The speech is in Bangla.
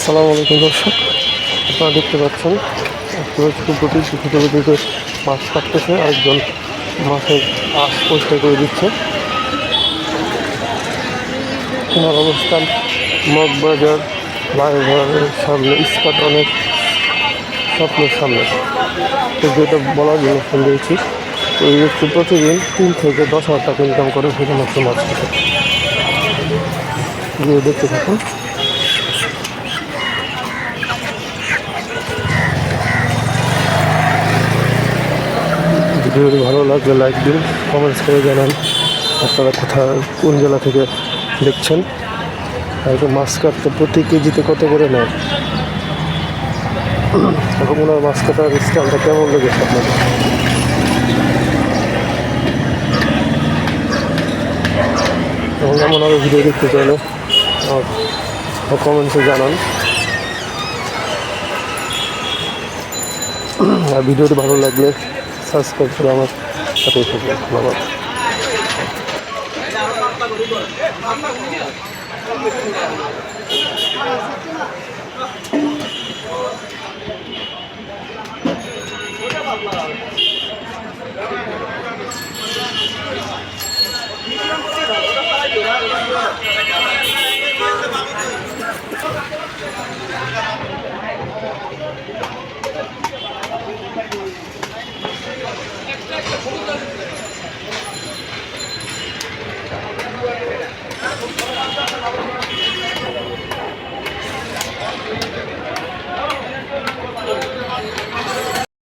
আসসালামু আলাইকুম দর্শক, আপনারা দেখতে পাচ্ছেন হচ্ছে কুকুরটি শিক্ষিত বিদ্যুতে মাছ কাটতেছে, আরেকজন মাছের আশ পরিষ্কার করে দিচ্ছে। ওনার অবস্থান, মগবাজার ফ্লাইওভারের সামনে, ইস্পাত অনেক স্বপ্নের সামনে। তো যেটা বলার জন্য ফোন দিয়েছি ওই ব্যক্তি প্রতিদিন তিন থেকে দশ হাজার টাকা ইনকাম করে শুধুমাত্র মাছ খেতে গিয়ে দেখতে থাকুন। ভিডিওটি ভালো লাগলে লাইক দিন কমেন্টস করে জানান। আপনারা কোথায়, কোন জেলা থেকে দেখছেন? আর মাছ কাটতে প্রতি কেজিতে কত করে নেয়? এখন ওনার মাছ কাটার স্টাইলটা কেমন লেগেছে আপনাদের? এবং এমন আরও ভিডিও দেখতে চাইলে কমেন্টসে জানান। আর ভিডিওটি ভালো লাগলে সাবস্ক্রাইব করে আমার সাথে থাকবেন। ধন্যবাদ।